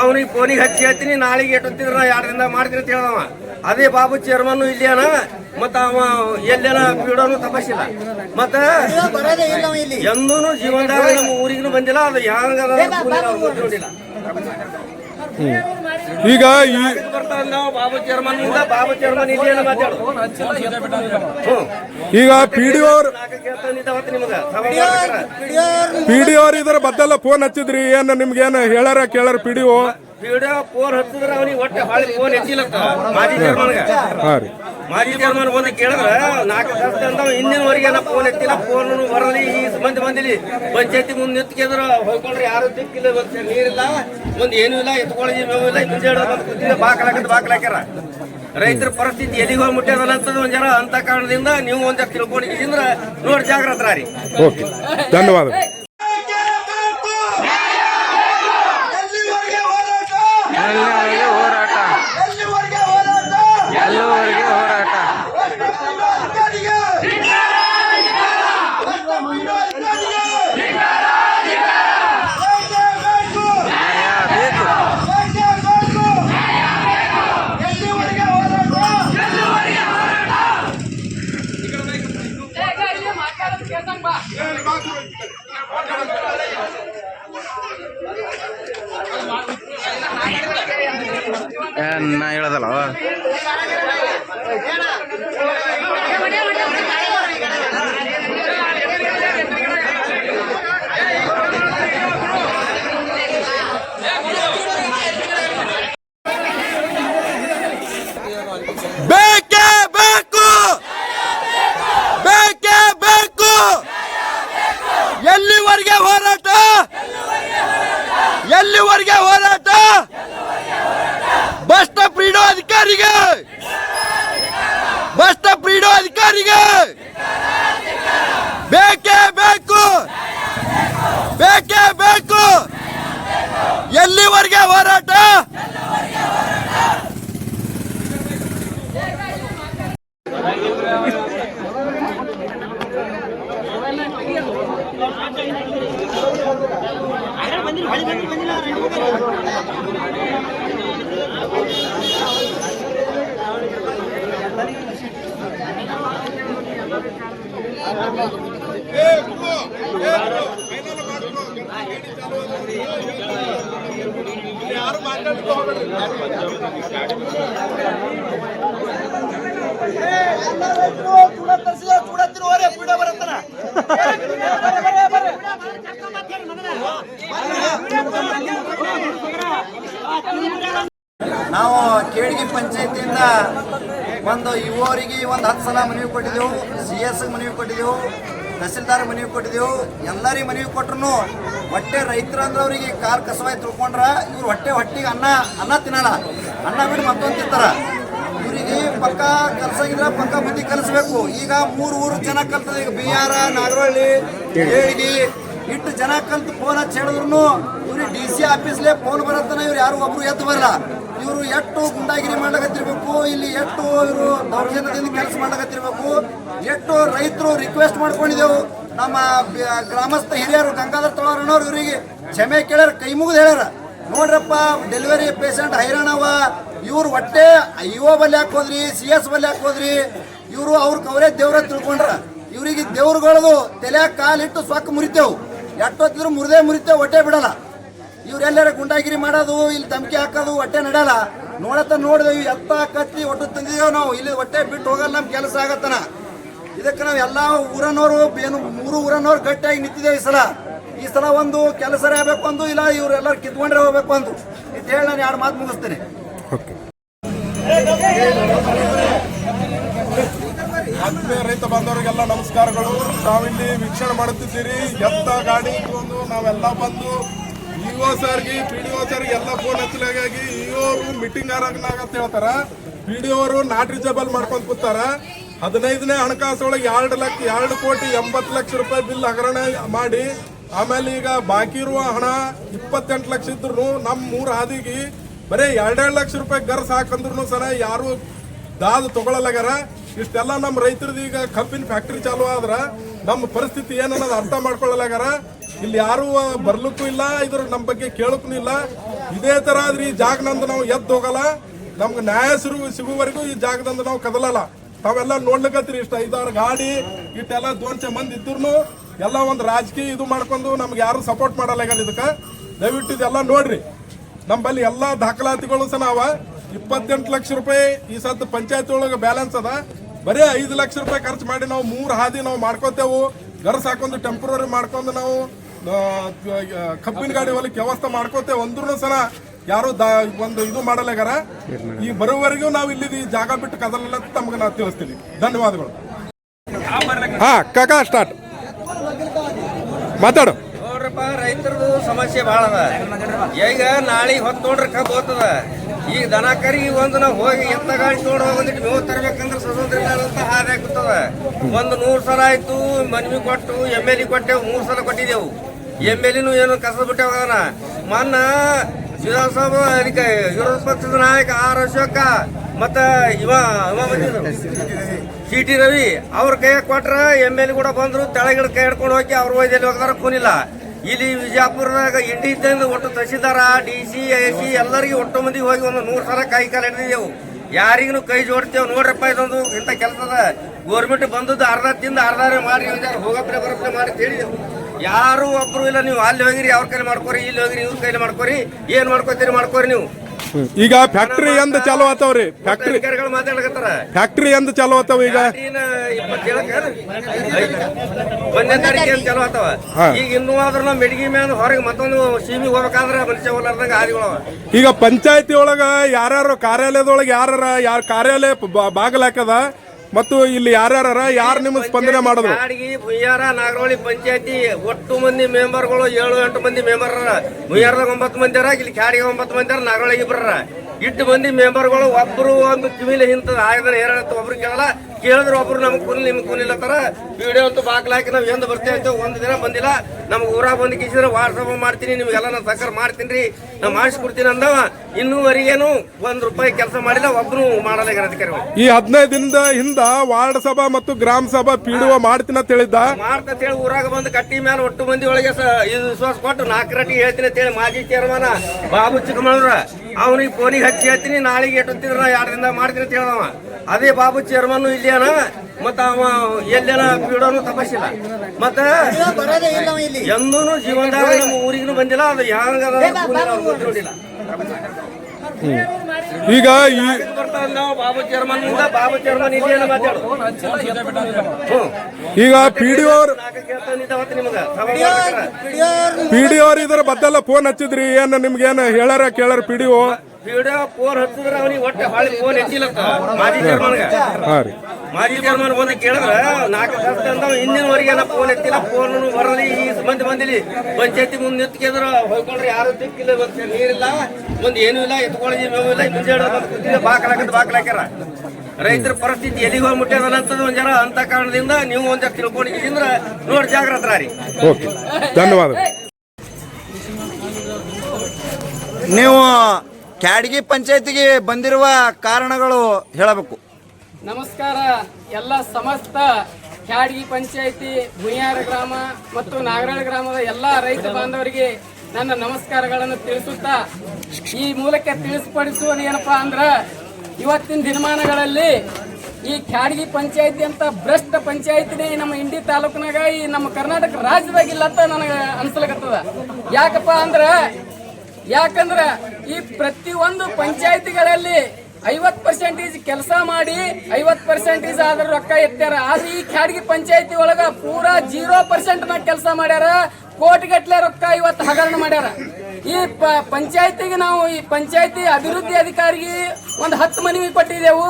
C: ಅವನಿಗೆ ಫೋನಿಗೆ ಹಚ್ಚಿ ಹೇಳ್ತೀನಿ ನಾಳೆಗೆ ಎಟ್ಟೊತ್ತಿದ್ರ ನಾ ಎರಡು ದಿನ ಮಾಡ್ತೀನಿ ಅಂತ ಹೇಳ್ದವ. ಅದೇ ಬಾಬು ಚೇರ್ಮನ್ ಇಲ್ಲಿಯಾನ ಮತ್ತ ಅವ ಎಲ್ಲೇನ ಬಿಡೋನು ತಪಸ್ಸಿಲ್ಲ. ಮತ್ತ ಎಂದೂ ಜೀವನದಾಗ ನಮ್ಮ ಊರಿಗೂ ಬಂದಿಲ್ಲ ಅದು ಯಾರು ನೋಡಿಲ್ಲ
B: ಈಗ ಈ
C: ಬಾಬು ಚೇರ್ಮನ್ ಬಾಬು ಚೇರ್ಮನ್
B: ಈಗ
C: ಪಿ ಡಿ ಅವ್ರ ಪಿ ಡಿ
B: ಅವ್ರ. ಇದರ ಬದ್ದಲ್ಲ ಫೋನ್ ಹಚ್ಚಿದ್ರಿ ಏನ್ ನಿಮ್ಗೆ ಏನ್ ಹೇಳಾರ ಕೇಳಾರ ಪಿ
C: ಡಿ ಫೋನ್ ಹಚ್ಚಿದ್ರೆ ಅವನಿಗೆ ಒಟ್ಟೆ ಫೋನ್ ಹೆಚ್ಚಿಲ್ಲ ಮಾಜಿ ಚೇರ್ಮನ್ಗೆ.
B: ಹಾ ರೀ.
C: ಮಾಜಿ ಚೇರ್ಮನ್ ಬಂದು ಕೇಳಿದ್ರೆ, ನಾಲ್ಕು ಅಂತ ಹಿಂದಿನವರೆಗೆ ಫೋನ್ ಎತ್ತಿಲ್ಲ ಫೋನ್ ಬರಲಿ, ಈ ಮಂದಿ ಬಂದಿಲಿ. ಪಂಚಾಯತಿ ಮುಂದೆ ನಿಂತ್ಕಿದ್ರ ಹೋಗ್ಕೊಂಡ್ರೆ ಯಾರು ದಿಕ್ಕಿಲ್ಲ ಒಂದು ನೀರಿಲ್ಲ, ಮುಂದೆ ಏನೂ ಇಲ್ಲ ಎತ್ಕೊಳ್ಳಿ ಮೇವು ಇಲ್ಲ ಬಂದು ಕೂತಿಲ್ಲ ಬಾಕಲಾಕತ್ ಬಾಕಲಾಕ್ಯಾರ ರೈತರ ಪರಿಸ್ಥಿತಿ ಎಲ್ಲಿಗೆ ಹೋಗಿ ಮುಟ್ಟ್ಯದಲ್ಲ ಅಂತದ ಒಂದ್ ಜನ, ಅಂತ ಕಾರಣದಿಂದ ನೀವು ಒಂದ್ ಜರ ತಿಳ್ಕೊಂಡಿದ್ರೆ ನೋಡಿ ಜಾಗ್ರತ ರೀ
B: ಧನ್ಯವಾದ
D: Batang ba? Yan. ಇಡೋ ಅಧಿಕಾರಿಗೆ ಬೇಕೇ ಬೇಕು ಬೇಕೇ ಬೇಕು ಎಲ್ಲಿವರೆಗೆ ಹೋರಾಟ
E: ಚಕ್ಕ
F: ನಾವು ಕೇಳಿಗೆ ಪಂಚಾಯತಿಯಿಂದ ಒಂದು ಇವರಿಗೆ ಒಂದು ಹತ್ತು ಸಲ ಮನವಿ ಕೊಟ್ಟಿದ್ದೆವು, ಸಿ ಎಸ್ ಮನವಿ ಕೊಟ್ಟಿದ್ದೆವು. ತಹಸೀಲ್ದಾರ್ ಮನವಿ ಕೊಟ್ಟಿದ್ದೆವು ಎಲ್ಲರಿಗೆ ಮನವಿ ಕೊಟ್ರು ಹೊಟ್ಟೆ ರೈತರು ಅಂದ್ರೆ ಅವರಿಗೆ ಕಾರ್ ಕಸವಾಯ್ ತಿಳ್ಕೊಂಡ್ರ ಇವ್ರು ಹೊಟ್ಟೆ ಹೊಟ್ಟಿಗೆ ಅನ್ನ ಅನ್ನ ತಿನ್ನಲ್ಲ. ಅನ್ನ ಬಿಟ್ಟು ಮತ್ತೊಂದು ತಿಂತಾರ. ಇವರಿಗೆ ಪಕ್ಕ ಕಲ್ಸಂಗಿದ್ರೆ ಪಕ್ಕ ಬುದ್ಧಿ ಕಲಿಸ್ಬೇಕು. ಈಗ ಮೂರು ಊರು ಜನ ಕಲ್ತದೆ. ಈಗ ಬಿಹಾರ ನಾಗರಹಳ್ಳಿ ಏಳಿಗೆ ಇಟ್ಟು ಜನ ಕಲ್ತು ಫೋನ್ ಹಚ್ಚಿ ಹೇಳಿದ್ರು ಇವ್ರಿಗೆ ಡಿ ಸಿ ಆಫೀಸ್ಲೇ ಫೋನ್ ಬರತ್ತನ? ಇವ್ರು ಯಾರು ಒಬ್ರು ಎದ್ದು ಬರಲ್ಲ. ಇವರು ಎಷ್ಟು ಗುಂಡಾಗಿರಿ ಮಾಡ್ಲಕತ್ತಿರ್ಬೇಕು, ಇಲ್ಲಿ ಎಷ್ಟು ಇವರು ದೌರ್ಜನ್ಯದಿಂದ ಕೆಲಸ ಮಾಡ್ಲಕತ್ತಿರ್ಬೇಕು. ಎಷ್ಟು ರೈತರು ರಿಕ್ವೆಸ್ಟ್ ಮಾಡ್ಕೊಂಡಿದ್ದೆವು. ನಮ್ಮ ಗ್ರಾಮಸ್ಥ ಹಿರಿಯರು ಗಂಗಾಧರ್ ತಳವರಣ್ಣವ್ರು ಇವರಿಗೆ ಕ್ಷಮೆ ಕೇಳ್ಯಾರ, ಕೈ ಮುಗಿದು ಹೇಳ್ಯಾರ. ನೋಡ್ರಪ್ಪ ಡೆಲಿವರಿ ಪೇಷಂಟ್ ಹೈರಾಣವ ಇವ್ರು ಒಟ್ಟೆ ಐ ಒ ಬಲ್ಲಿ ಹಾಕೋದ್ರಿ ಸಿ ಎಸ್ ಬಲ್ಲಿ ಹಾಕೋದ್ರಿ ಇವರು ಅವ್ರ ಕವರೇ ದೇವ್ರ ತಿಳ್ಕೊಂಡ್ರ. ಇವರಿಗೆ ದೇವ್ರುಗಳದು ತಲೆಯಾಗ ಕಾಲಿಟ್ಟು ಸೊಕ್ಕ ಮುರಿತೇವು. ಎಷ್ಟೊತ್ತಿದ್ರು ಮುರಿದೇ ಮುರಿತೇವೆ ಹೊಟ್ಟೆ ಬಿಡಲ್ಲ. ಇವ್ರೆಲ್ಲರ ಗುಂಡಾಗಿರಿ ಮಾಡೋದು ಇಲ್ಲಿ ಧಮಕಿ ಹಾಕೋದು ಹೊಟ್ಟೆ ನಡೆಯಲ್ಲ ನೋಡತ್ತ ನೋಡಿದೆವು ಎತ್ತ ಕತ್ತಿ ಒಟ್ಟು ತಂದಿದ್ದೇವೆ ನಾವು ಇಲ್ಲಿ ಹೊಟ್ಟೆ ಬಿಟ್ಟು ಹೋಗಲ್ಲ ನಮ್ಮ ಕೆಲಸ ಆಗತ್ತನ. ಇದಕ್ಕೆ ನಾವು ಎಲ್ಲ ಊರನವರು ಏನು ಮೂರು ಊರನವ್ರು ಗಟ್ಟಿಯಾಗಿ ನಿಂತಿದ್ದೇವೆ ಈ ಸಲ. ಈ ಸಲ ಒಂದು ಕೆಲಸ ಆಗಬೇಕು ಅಂದು ಇಲ್ಲ ಇವರೆಲ್ಲರೂ ಕಿತ್ಕೊಂಡ್ರೆ ಹೋಗ್ಬೇಕು ಅಂದು ಇದು ಹೇಳಿ ನಾನು ಎರಡು ಮಾತು ಮುಗಿಸ್ತೇನೆ.
B: ಆತ್ಮೀಯ ರೈತ ಬಾಂಧವರಿಗೆಲ್ಲ ನಮಸ್ಕಾರಗಳು. ನಾವಿಲ್ಲಿ ವೀಕ್ಷಣೆ ಮಾಡುತ್ತಿದ್ದೀರಿ. ಎತ್ತ ಗಾಡಿ ಒಂದು ನಾವೆಲ್ಲ ಬಂದು ಇಒ ಸರ್ಗೆ ಪಿ ಡಿ ಒ ಸರ್ಗೆ ಎಲ್ಲ ಫೋನ್ ಹಚ್ಚಲಾಗಿ ಇವರು ಮೀಟಿಂಗ್ ಅಂತ ಹೇಳ್ತಾರ. ಪಿ ಡಿ ಅವರು ನಾಟ್ ರಿಜಬಲ್ ಮಾಡ್ಕೊಂಡ್ ಕೂತಾರ. ಹದಿನೈದನೇ ಹಣಕಾಸು ಒಳಗೆ ಎರಡು ಲಕ್ಷ, ಎರಡು ಕೋಟಿ ಎಂಬತ್ತು ಲಕ್ಷ ರೂಪಾಯಿ ಬಿಲ್ ಹಗರಣೆ ಮಾಡಿ, ಆಮೇಲೆ ಈಗ ಬಾಕಿ ಇರುವ ಹಣ ಇಪ್ಪತ್ತೆಂಟು ಲಕ್ಷ ಇದ್ರು ನಮ್ಮ ಮೂರು ಹಾದಿಗೆ ಬರೀ ಎರಡೆರಡು ಲಕ್ಷ ರೂಪಾಯಿ ಗರ್ ಹಾಕಂದ್ರು ಸರ ಯಾರು ದಾದ ತಗೊಳ್ಳಲಾಗ್ಯಾರ ಇಷ್ಟೆಲ್ಲ ನಮ್ಮ ರೈತರದ್ದು ಈಗ ಕಬ್ಬಿನ ಫ್ಯಾಕ್ಟ್ರಿ ಚಾಲು ಆದ್ರ ನಮ್ಮ ಪರಿಸ್ಥಿತಿ ಏನನ್ನೋದು ಅರ್ಥ ಮಾಡ್ಕೊಳ್ಳಲಾಗಾರ ಇಲ್ಲಿ ಯಾರು ಬರ್ಲಿಕ್ಕೂ ಇಲ್ಲ, ಇದ್ರ ನಮ್ಮ ಬಗ್ಗೆ ಕೇಳಕ್ಕೂ ಇಲ್ಲ. ಇದೇ ತರ ಆದ್ರೆ ಈ ಜಾಗನಂದು ನಾವು ಎದ್ದು ಹೋಗಲ್ಲ. ನಮ್ಗೆ ನ್ಯಾಯ ಸಿಗುವವರೆಗೂ ಈ ಜಾಗದಂದು ನಾವು ಕದಲಲ್ಲ. ತಾವೆಲ್ಲ ನೋಡ್ಲಿಕ್ಕತ್ತೀರಿ ಇಷ್ಟ ಐದಾರು ಗಾಡಿ, ಇಟ್ಟೆಲ್ಲ ದೋನ್ಸೆ ಮಂದಿ ಇದ್ರು ಎಲ್ಲ ಒಂದು ರಾಜಕೀಯ ಇದು ಮಾಡ್ಕೊಂಡು ನಮ್ಗೆ ಯಾರು ಸಪೋರ್ಟ್ ಮಾಡಲ್ಲ ಇದಕ್ಕೆ. ದಯವಿಟ್ಟು ಇದೆಲ್ಲ ನೋಡ್ರಿ. ನಮ್ಮಲ್ಲಿ ಎಲ್ಲಾ ದಾಖಲಾತಿಗಳು ಸಹ ನಾವ. ಇಪ್ಪತ್ತೆಂಟು ಲಕ್ಷ ರೂಪಾಯಿ ಈ ಸದ್ದು ಪಂಚಾಯತ್ ಒಳಗೆ ಬ್ಯಾಲೆನ್ಸ್ ಅದ. ಬರೀ ಐದು ಲಕ್ಷ ರೂಪಾಯಿ ಖರ್ಚು ಮಾಡಿ ನಾವು ಮೂರು ಹಾದಿ ನಾವು ಮಾಡ್ಕೋತೇವು. ಗರ್ಸ್ ಹಾಕೊಂಡು ಟೆಂಪ್ರರಿ ಮಾಡ್ಕೊಂಡು ನಾವು ಕಬ್ಬಿನ ಗಾಡಿ ಹೊಲಕ್ಕೆ ವ್ಯವಸ್ಥೆ ಮಾಡ್ಕೋತೇವೆ ಅಂದ್ರೂ ಸಹ ಯಾರು ದಾ ಒಂದು ಇದು ಮಾಡಲಾಗಾರ ಈ ಬರೋವರೆಗೂ ನಾವು ಇಲ್ಲಿ ಈ ಜಾಗ ಬಿಟ್ಟು ಕದಲಲ್ಲ ತಮಗೆ ತಮ್ಗೆ ನಾವು ತಿಳಿಸ್ತೀನಿ ಧನ್ಯವಾದಗಳು. ಹಾ ಕಾಕ ಸ್ಟಾರ್ಟ್ ಮಾತಾಡು.
C: ನೋಡ್ರಪ್ಪ ರೈತರದು ಸಮಸ್ಯೆ ಬಹಳ ಅದ. ಈಗ ನಾಳೆ ಹೊತ್ತು ನೋಡ್ರಿ ಕಬ್ಬು ಹೋಗ್ತದ. ಈಗ ದನ ಕರಿ ಒಂದು ನಾವು ಹೋಗಿ ಎತ್ತ ಗಾಡಿ ತೊಗೊಂಡು ಹೋಗಿಟ್ಟು ಮೇವು ತರಬೇಕಂದ್ರೆ ಸ್ವತಂತ್ರ ಅಂತ ಹಾದಿ ಒಂದು ನೂರು ಸಲ ಆಯ್ತು, ಮನ್ವಿ ಕೊಟ್ಟು, ಎಂ ಎಲ್ ಎ ಕೊಟ್ಟೆವು, ಮೂರು ಸಲ ಕೊಟ್ಟಿದ್ದೆವು. ಎಂ ಎಲ್ ಎನು ಏನು ಕಸ ಬಿಟ್ಟೆವ ಮೊನ್ನ ವಿಧಾನಸಭಾ ಅದಕ್ಕೆ ವಿರೋಧ ಪಕ್ಷದ ನಾಯಕ ಆರ್ ಅಶೋಕ ಮತ್ತ ಇವ ಸಿ ಟಿ ರವಿ ಅವ್ರ ಕೈಯಾಗ ಕೊಟ್ರ ಎಂ ಎಲ್ ಕೂಡ ಬಂದ್ರು ತೆಳಗಿಡ ಕೈ ಹಿಡ್ಕೊಂಡು ಹೋಗಿ ಅವ್ರ ವೈದ್ಯಲ್ಲಿ ಹೋಗದಾರ ಕೂನಿಲ್ಲ. ಇಲ್ಲಿ ವಿಜಯಪುರದಾಗ ಇಂಡಿ ಇದ್ದಂದು ಒಟ್ಟು ತಹಸೀಲ್ದಾರ ಡಿ ಸಿ ಎ ಸಿ ಎಲ್ಲರಿಗೂ ಒಟ್ಟು ಮಂದಿ ಹೋಗಿ ಒಂದು ನೂರು ಸಲ ಕೈ ಕಾಲು ಹಿಡಿದಿದ್ದೆವು ಯಾರಿಗೂ ಕೈ ಜೋಡ್ತೇವೆ ನೋಡ್ರಪ್ಪ ಇದೊಂದು ಇಂಥ ಕೆಲಸದ. ಗೋರ್ಮೆಂಟ್ ಬಂದದ್ದು ಅರ್ಧ ತಿಂದು ಅರ್ಧಾರೆ ಮಾಡಿ ಹೋಗಪ್ರೆ ಬರಪ್ರೆ ಮಾಡಿ ಕೇಳಿದೆವು ಹೇಳಿದೆವು ಯಾರು ಒಬ್ರು ಇಲ್ಲ ನೀವು ಅಲ್ಲಿ ಹೋಗಿರಿ ಅವ್ರ ಕೈಲಿ ಮಾಡ್ಕೋರಿ ಇಲ್ಲಿ ಹೋಗಿರಿ ಇವ್ರ ಕೈಲಿ ಮಾಡ್ಕೋರಿ ಏನ್ ಮಾಡ್ಕೋತೀರಿ ಮಾಡ್ಕೋರಿ ನೀವು.
B: ಈಗ ಫ್ಯಾಕ್ಟ್ರಿ ಎಂದ ಚಾಲು ಆತವ್ರಿ. ಫ್ಯಾಕ್ಟ್ರಿ
C: ಮಾತಾಡಕತ್ತಾರ.
B: ಫ್ಯಾಕ್ಟ್ರಿ ಎಂದ ಚಾಲು ಆತಾವ ಈಗ?
C: ಒಂದನೇ ತಾರೀಕು ಏನ್ ಚಲೋ ಆತವ ಈಗ ಇನ್ನೂ ಆದ್ರೂ ನಾವು ಮೆಡಿಗೆ ಮ್ಯಾಲ ಹೊರಗೆ ಮತ್ತೊಂದು ಸೀಮಿಗೆ ಹೋಗ್ಬೇಕಾದ್ರೆ ಮನುಷ್ಯ ಹೋಲಾರ್ದಂಗ ಹಾದಿಗಳವ
B: ಈಗ ಪಂಚಾಯತಿ ಒಳಗ ಯಾರ್ಯಾರು ಕಾರ್ಯಾಲಯದೊಳಗೆ ಯಾರ ಯಾರ ಕಾರ್ಯಾಲಯ ಬ- ಬಾಗಿಲು ಹಾಕದ ಮತ್ತು ಇಲ್ಲಿ ಯಾರ್ಯಾರ ಯಾರು ನಿಮ್ಮ ಸ್ಪಂದನೆ ಮಾಡಿದ್ರು?
C: ಭುಯ್ಯಾರ ಬುಯ್ಯಾರ ನಾಗರಹಳ್ಳಿ ಪಂಚಾಯತಿ ಒಟ್ಟು ಮಂದಿ ಮೆಂಬರ್ಗಳು ಏಳು ಎಂಟು ಮಂದಿ ಮೆಂಬರ್ ಭುಯ್ಯಾರದಾಗ ಒಂಬತ್ತು ಮಂದಿ ಅರ ಇಲ್ಲಿ ಕ್ಯಾಡಿಗೆ ಒಂಬತ್ತು ಮಂದಿ ಅರ ನಾಗರಹಳ್ಳಿ ಇಬ್ಬರ ಇಟ್ಟು ಮಂದಿ ಮೆಂಬರ್ಗಳು ಒಬ್ರು ಒಂದು ಕಿವಿಲಿ ಹಿಂತ ಆಗಿದ್ರೆ ಏನಾಯ್ತು ಒಬ್ರು ಕೇಳಲ್ಲ. ಕೇಳಿದ್ರೆ ಒಬ್ರು ನಮ್ಗೆ ಕುನಿ ನಿಮ್ಗೆ ಕುನಿಲ್ಲ ತರ ವಿಡಿಯೋ ಅಂತೂ ಬಾಗ್ಲಾಕಿ ನಾವು ಎಂದು ಬರ್ತಾ ಅಂತ ಒಂದು ದಿನ ಬಂದಿಲ್ಲ. ನಮ್ಗೆ ಊರಾಗ ಬಂದು ಕಿಸಿದ್ರೆ ವಾಟ್ಸಪ್ ಮಾಡ್ತೀನಿ ನಿಮ್ಗೆಲ್ಲ ನಾನು ಸಕ್ಕರ್ ಮಾಡ್ತೀನಿ ರೀ ನಾ ಮಾಡಿಸ್ಕೊಡ್ತೀನಿ ಅಂದವ. ಇನ್ನೂವರೆಗೇನು ಒಂದು ರೂಪಾಯಿ ಕೆಲಸ ಮಾಡಿಲ್ಲ ಒಬ್ರು ಮಾಡಲ್ಲ ಈಗ ಅಧಿಕಾರಿಗಳು
B: ಈ ಹದಿನೈದು ದಿನದ ಹಿಂದ ವಾರ್ಡ್ ಸಭಾ ಮತ್ತು ಗ್ರಾಮ ಸಭಾ ಪೀಡುವ ಮಾಡ್ತೀನಿ ಅಂತ ಹೇಳಿದ್ದ?
C: ಮಾಡ್ತಾ ಹೇಳಿ ಊರಾಗ ಬಂದು ಕಟ್ಟಿ ಮೇಲೆ ಒಟ್ಟು ಮಂದಿ ಒಳಗೆ ಇದು ವಿಶ್ವಾಸ ಕೊಟ್ಟು ನಾಲ್ಕು ರಟ್ಟಿ ಹೇಳ್ತೀನಿ ಅಂತ ಹೇಳಿ ಮಾಜಿ ಚೇರ್ಮನ್ ಬಾಬು ಚಿಕ್ಕಮಳೂರ ಅವನಿಗೆ ಫೋನಿಗೆ ಹಚ್ಚಿ ಹತ್ತಿನಿ ನಾಳೆಗೆ ಎಟ್ಟಿದ್ರ ನಾ ಎರಡು ದಿನ ಮಾಡ್ತೀನಿ ಅಂತ ಹೇಳವ ಅದೇ ಬಾಬು ಚೇರ್ಮನ್ ಇಲ್ಲಿಯನ ಮತ್ತ ಅವ ಎಲ್ಲೇನ ಬಿಡೋನು ತಪಸ್ಸಿಲ್ಲ. ಮತ್ತ ಎಂದೂ ಜೀವನದಾಗ ನಮ್ಮ ಊರಿಗೂ ಬಂದಿಲ್ಲ, ಅದು ಯಾವ ನೋಡಿಲ್ಲ
B: ಈಗ ಈ ಈಗ
C: ಪಿ ಡಿ ಅವ್ರ ಪಿ ಡಿ
B: ಅವ್ರ ಇದ್ರ ಬದ್ದಲ್ಲ ಫೋನ್ ಹಚ್ಚಿದ್ರಿ. ಏನ್ ನಿಮ್ಗೆ ಏನ್ ಹೇಳಾರ ಕೇಳಾರ ಪಿಡಿಒ
C: ವಿಡಿಯೋ ಫೋನ್ ಹಚ್ಚಿದ್ರ ಅವನಿಗೆ ಒಟ್ಟೆ ಹಾಳಿ ಫೋನ್ ಎತ್ತಿಲ್ಲ ಮಾಜಿ ಚೇರ್ಮನ್ಗ ಮಾಜಿ ಚೇರ್ಮನ್ ಬಂದು ಕೇಳಿದ್ರ ನಾಲ್ಕು ಅಂದವ ಹಿಂದಿನವರೆಗೆ ನಾ ಫೋನ್ ಎತ್ತಿಲ್ಲ ಫೋನ್ ಬರಲಿ ಈ ಸಂಬಂಧ ಬಂದಿಲಿ. ಪಂಚಾಯತಿ ಮುಂದೆ ನಿಂತ್ಕಿದ್ರ ಹೋಯ್ಕೊಂಡ್ರೆ ಯಾರು ದಿಕ್ಕಿಲ್ಲ ಒಂದು ನೀರಿಲ್ಲ ಒಂದು ಏನೂ ಇಲ್ಲ ಎತ್ಕೊಳ್ಳಿ ಮೇವು ಇಲ್ಲ ಬಿಜೆಡ ಬಾಕಲಾಕತ್ ಬಾಕಲಾಕ್ಯಾರ ರೈತರ ಪರಿಸ್ಥಿತಿ ಎಲ್ಲಿಗೆ ಹೋಗಿ ಅಂತದ ಒಂದ್ ಜರ ಅಂತ ಕಾರಣದಿಂದ ನೀವು ಒಂದ್ ಜರ ತಿಳ್ಕೊಂಡಿದ್ರ ನೋಡಿ ಜಾಗ್ರತ ರೀ
B: ಓಕೆ ಧನ್ಯವಾದ
F: ನೀವು ಕ್ಯಾಡಗಿ ಪಂಚಾಯತಿಗೆ ಬಂದಿರುವ ಕಾರಣಗಳು ಹೇಳಬೇಕು.
G: ನಮಸ್ಕಾರ. ಎಲ್ಲ ಸಮಸ್ತ ಕ್ಯಾಡಗಿ ಪಂಚಾಯತಿ ಭುಯಾರ ಗ್ರಾಮ ಮತ್ತು ನಾಗರಾಳ ಗ್ರಾಮದ ಎಲ್ಲ ರೈತ ಬಾಂಧವರಿಗೆ ನನ್ನ ನಮಸ್ಕಾರಗಳನ್ನು ತಿಳಿಸುತ್ತಾ, ಈ ಮೂಲಕ ತಿಳಿಸ್ಪಡಿಸುವುದು ಏನಪ್ಪಾ ಅಂದ್ರ, ಇವತ್ತಿನ ದಿನಮಾನಗಳಲ್ಲಿ ಈ ಕ್ಯಾಡಗಿ ಪಂಚಾಯತಿ ಅಂತ ಭ್ರಷ್ಟ ಪಂಚಾಯತಿನೇ ನಮ್ಮ ಇಂಡಿ ತಾಲೂಕಿನಾಗ ಈ ನಮ್ಮ ಕರ್ನಾಟಕ ರಾಜ್ಯದಾಗ ಇಲ್ಲ ಅಂತ ನನಗೆ ಅನ್ಸಲಕತ್ತದ. ಯಾಕಪ್ಪ ಅಂದ್ರ ಯಾಕಂದ್ರ ಈ ಪ್ರತಿಯೊಂದು ಪಂಚಾಯತಿಗಳಲ್ಲಿ ಐವತ್ ಪರ್ಸೆಂಟೇಜ್ ಕೆಲಸ ಮಾಡಿ ಐವತ್ ಪರ್ಸೆಂಟೇಜ್ ಆದ್ರ ರೊಕ್ಕ ಎತ್ತಾರ ಆದ್ರೆ ಈ ಖ್ಯಾಡ್ಗಿ ಪಂಚಾಯತಿ ಒಳಗ ಪೂರಾ ಜೀರೋ ಪರ್ಸೆಂಟ್ ನಾಗ ಕೆಲಸ ಮಾಡ್ಯಾರ. ಕೋಟಿಗಟ್ಲೆ ರೊಕ್ಕ ಇವತ್ತು ಹಗರಣ ಮಾಡ್ಯಾರ. ಈ ಪಂಚಾಯತಿಗೆ ನಾವು ಈ ಪಂಚಾಯತಿ ಅಭಿವೃದ್ಧಿ ಅಧಿಕಾರಿಗೆ ಒಂದು ಹತ್ತು ಮನವಿ ಕೊಟ್ಟಿದ್ದೆವು.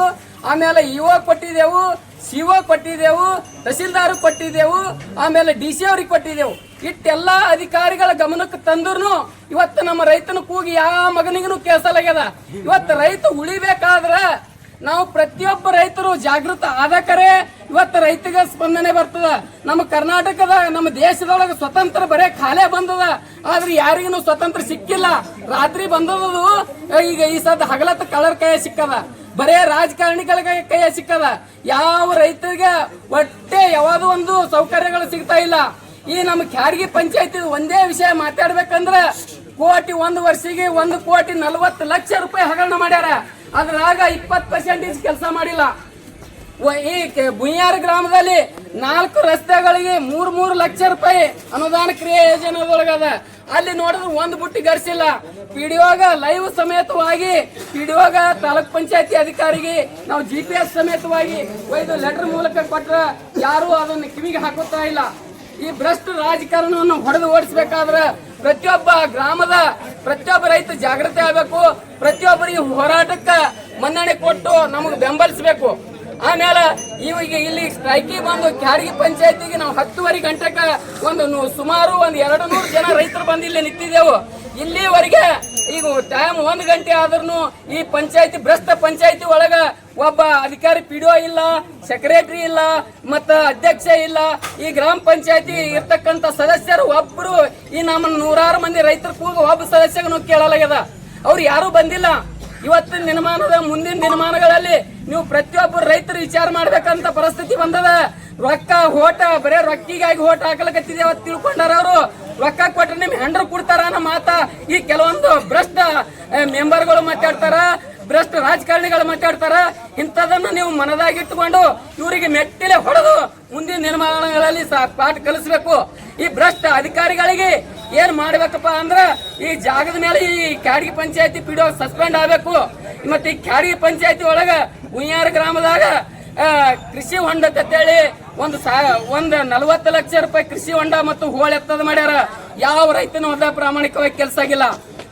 G: ಆಮೇಲೆ ಇವಾಗ ಕೊಟ್ಟಿದ್ದೆವು. ಸಿಒ ಕೊಟ್ಟಿದ್ದೆವು, ತಹಸೀಲ್ದಾರ್ ಕೊಟ್ಟಿದ್ದೆವು, ಆಮೇಲೆ ಡಿ ಸಿ ಅವ್ರಿಗೆ ಕೊಟ್ಟಿದ್ದೆವು. ಇಟ್ಟೆಲ್ಲ ಅಧಿಕಾರಿಗಳ ಗಮನಕ್ಕೆ ತಂದ್ರು ಇವತ್ತು ನಮ್ಮ ರೈತನ ಕೂಗಿ ಯಾವ ಮಗನಿಗೂ ಕೇಳಿಸಲಾಗ್ಯದ ಇವತ್ತು ರೈತ ಉಳಿಬೇಕಾದ್ರೆ ನಾವು ಪ್ರತಿಯೊಬ್ಬ ರೈತರು ಜಾಗೃತ ಆದಕರೆ ಇವತ್ತು ರೈತಗೆ ಸ್ಪಂದನೆ ಬರ್ತದ. ನಮ್ಮ ಕರ್ನಾಟಕದ, ನಮ್ಮ ದೇಶದೊಳಗೆ ಸ್ವತಂತ್ರ ಬರೇ ಖಾಲೆ ಬಂದದ. ಆದ್ರೆ ಯಾರಿಗೂ ಸ್ವತಂತ್ರ ಸಿಕ್ಕಿಲ್ಲ. ರಾತ್ರಿ ಬಂದದ್ದು, ಈಗ ಈ ಸದ್ ಹಗಲತ್ತ ಕಳರ್ ಕೈ ಸಿಕ್ಕದ. ಬರೇ ರಾಜಕಾರಣಿಗಳ ಕೈಯ ಸಿಕ್ಕದ. ಯಾವ ರೈತರಿಗೆ ಒಟ್ಟೆ ಯಾವ್ದು ಒಂದು ಸೌಕರ್ಯಗಳು ಸಿಗ್ತಾ ಇಲ್ಲ. ಈ ನಮ್ಮ ಕ್ಯಾಡಗಿ ಪಂಚಾಯತಿ ಒಂದೇ ವಿಷಯ ಮಾತಾಡ್ಬೇಕಂದ್ರೆ ಕೋಟಿ ಒಂದು ವರ್ಷಿಗೆ ಒಂದು ಕೋಟಿ ನಲವತ್ತು ಲಕ್ಷ ರೂಪಾಯಿ ಹಗರಣ ಮಾಡ್ಯಾರ. ಅದ್ರಾಗ ಇಪ್ಪತ್ತು ಪರ್ಸೆಂಟೇಜ್ ಕೆಲಸ ಮಾಡಿಲ್ಲ. ಈ ಬುಯ್ಯಾರ ಗ್ರಾಮದಲ್ಲಿ ನಾಲ್ಕು ರಸ್ತೆಗಳಿಗೆ ಮೂರ್ ಮೂರು ಲಕ್ಷ ರೂಪಾಯಿ ಅನುದಾನ ಕ್ರಿಯೆ ಯೋಜನೆದೊಳಗದ. ಅಲ್ಲಿ ನೋಡಿದ್ರೆ ಒಂದು ಬುಟ್ಟಿ ಗರ್ಸಿಲ್ಲ. ಪಿಡಿಒಗ ಲೈವ್ ಸಮೇತವಾಗಿ ಪಿಡಿಒಗ ತಾಲೂಕ್ ಪಂಚಾಯತಿ ಅಧಿಕಾರಿಗೆ ನಾವು ಜಿ ಪಿ ಎಸ್ ಸಮೇತವಾಗಿ ಒಯ್ದು ಲೆಟರ್ ಮೂಲಕ ಕೊಟ್ರ ಯಾರು ಅದನ್ನು ಕಿವಿಗೆ ಹಾಕುತ್ತಾ ಇಲ್ಲ. ಈ ಭ್ರಷ್ಟ ರಾಜಕಾರಣವನ್ನು ಹೊಡೆದು ಓಡಿಸಬೇಕಾದ್ರೆ ಪ್ರತಿಯೊಬ್ಬ ಗ್ರಾಮದ ಪ್ರತಿಯೊಬ್ಬ ರೈತ ಜಾಗೃತಿ ಆಗಬೇಕು. ಪ್ರತಿಯೊಬ್ಬರಿಗೆ ಹೋರಾಟಕ್ಕೆ ಮನ್ನಣೆ ಕೊಟ್ಟು ನಮಗೆ ಬೆಂಬಲಿಸಬೇಕು. ಆಮೇಲೆ ಇವಾಗ ಇಲ್ಲಿ ಸ್ಟ್ರೈಕಿ ಬಂದು ಕ್ಯಾಡಗಿ ಪಂಚಾಯತಿಗೆ ನಾವು ಹತ್ತುವರೆ ಗಂಟೆಗೆ ಒಂದು ಸುಮಾರು ಒಂದು ಎರಡು ನೂರು ಜನ ರೈತರು ಬಂದು ಇಲ್ಲಿ ನಿಂತಿದ್ದೆವು. ಇಲ್ಲಿವರೆಗೆ ಈಗ ಟೈಮ್ ಒಂದು ಗಂಟೆ ಆದ್ರೂ ಈ ಪಂಚಾಯತಿ, ಭ್ರಷ್ಟ ಪಂಚಾಯತಿ ಒಳಗ ಒಬ್ಬ ಅಧಿಕಾರಿ ಪಿಡಿಒ ಇಲ್ಲ ಸೆಕ್ರೆಟರಿ ಇಲ್ಲ, ಮತ್ತ ಅಧ್ಯಕ್ಷ ಇಲ್ಲ. ಈ ಗ್ರಾಮ ಪಂಚಾಯತಿ ಇರ್ತಕ್ಕಂತ ಸದಸ್ಯರು ಒಬ್ರು ಈ ನಮ್ಮ ನೂರಾರು ಮಂದಿ ರೈತರ ಕೂಗ ಒಬ್ಬ ಸದಸ್ಯಗೂ ಕೇಳಲಾಗ್ಯದ. ಅವ್ರು ಯಾರು ಬಂದಿಲ್ಲ. ಇವತ್ತಿನ ದಿನಮಾನದ ಮುಂದಿನ ದಿನಮಾನಗಳಲ್ಲಿ ನೀವು ಪ್ರತಿಯೊಬ್ಬರು ರೈತರು ವಿಚಾರ ಮಾಡ್ಬೇಕಂತ ಪರಿಸ್ಥಿತಿ ಬಂದದ. ರೊಕ್ಕ ಹೋಟ ಬರೇ ರೊಕ್ಕಿಗಾಗಿ ಹೋಟ ಹಾಕಲಕತ್ತಿದೆ ಅವತ್ತು ತಿಳ್ಕೊಂಡಾರ ಅವರು. ರೊಕ್ಕ ಕೊಟ್ರೆ ನಿಮ್ ಹೆಂಡ್ರು ಕೊಡ್ತಾರ ಅನ್ನೋ ಮಾತ ಈ ಕೆಲವೊಂದು ಭ್ರಷ್ಟ ಮೆಂಬರ್ಗಳು ಮಾತಾಡ್ತಾರ, ಭ್ರಷ್ಟ ರಾಜಕಾರಣಿಗಳು ಮಾತಾಡ್ತಾರ. ಇಂಥದನ್ನು ನೀವು ಮನದಾಗಿಟ್ಟುಕೊಂಡು ಇವರಿಗೆ ಮೆಟ್ಟಿಲೆ ಹೊಡೆದು ಮುಂದಿನ ನಿರ್ಮಾಣಗಳಲ್ಲಿ ಪಾಠ ಕಲಿಸಬೇಕು. ಈ ಭ್ರಷ್ಟ ಅಧಿಕಾರಿಗಳಿಗೆ ಏನ್ ಮಾಡ್ಬೇಕಪ್ಪ ಅಂದ್ರ ಈ ಜಾಗದ ಮೇಲೆ ಈ ಕ್ಯಾಡಗಿ ಪಂಚಾಯತಿ ಪಿಡಿಒ ಸಸ್ಪೆಂಡ್ ಆಗ್ಬೇಕು. ಮತ್ತೆ ಈ ಕ್ಯಾಡಗಿ ಪಂಚಾಯತಿ ಒಳಗ ಉಯ್ಯಾರ ಗ್ರಾಮದಾಗ ಕೃಷಿ ಹೊಂಡ ಅಂತೇಳಿ ಒಂದು ಸಾ, ಒಂದು ನಲವತ್ತು ಲಕ್ಷ ರೂಪಾಯಿ ಕೃಷಿ ಹೊಂಡ ಮತ್ತು ಹೋಳ ಎತ್ತದ ಮಾಡ್ಯಾರ. ಯಾವ ರೈತನ ಹೊಲ ಪ್ರಾಮಾಣಿಕವಾಗಿ ಕೆಲಸ ಆಗಿಲ್ಲ.